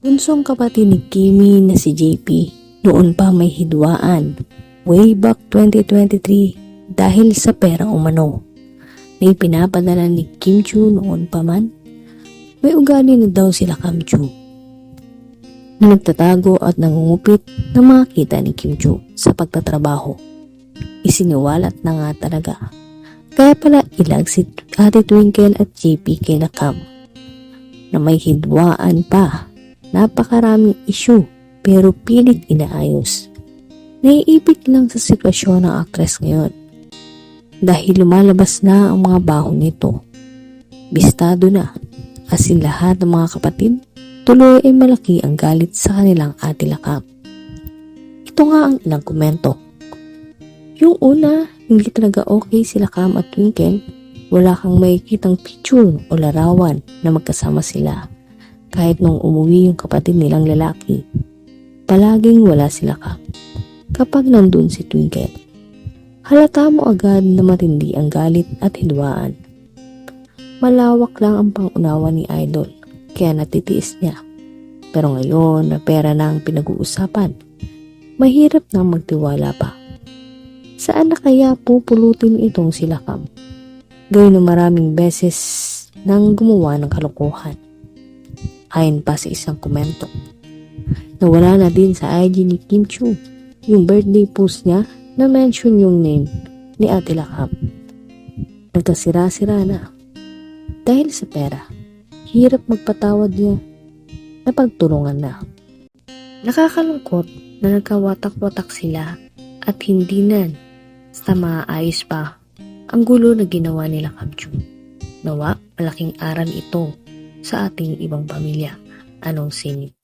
Bunsong kapatid ni Kimi na si JP noon pa may hidwaan way back 2023 dahil sa pera umano. May pinapadala ni Kim Chu noon pa man. May ugali na daw sila Kim Chu na nagtatago at nangungupit ng mga kita ni Kim Chu sa pagtatrabaho. Isiniwalat na nga talaga. Kaya pala ilag si Ate Twinkle at JP kay Nakam na may hidwaan pa Napakaraming issue pero pilit inaayos. Naiipit lang sa sitwasyon ng aktres ngayon dahil lumalabas na ang mga baho nito. Bistado na kasi lahat ng mga kapatid tuloy ay malaki ang galit sa kanilang ate lakap. Ito nga ang ilang komento. Yung una, hindi talaga okay sila Cam at Twinkle. Wala kang makikitang picture o larawan na magkasama sila kahit nung umuwi yung kapatid nilang lalaki. Palaging wala sila ka. Kapag nandun si Twinkle, halata mo agad na matindi ang galit at hidwaan. Malawak lang ang pangunawa ni Idol, kaya natitiis niya. Pero ngayon na pera na ang pinag-uusapan, mahirap na magtiwala pa. Saan na kaya pupulutin itong sila Cam? Gawin na maraming beses nang gumawa ng kalokohan. Ayon pa sa isang komento. Nawala na din sa IG ni Kim Chu yung birthday post niya na mention yung name ni Ate Lakap. Nagkasira-sira na. Dahil sa pera, hirap magpatawad niya na pagtulungan na. Nakakalungkot na nagkawatak-watak sila at hindi na sa maayos pa ang gulo na ginawa nila Kamchu. Nawa, malaking aral ito sa ating ibang pamilya. Anong singit?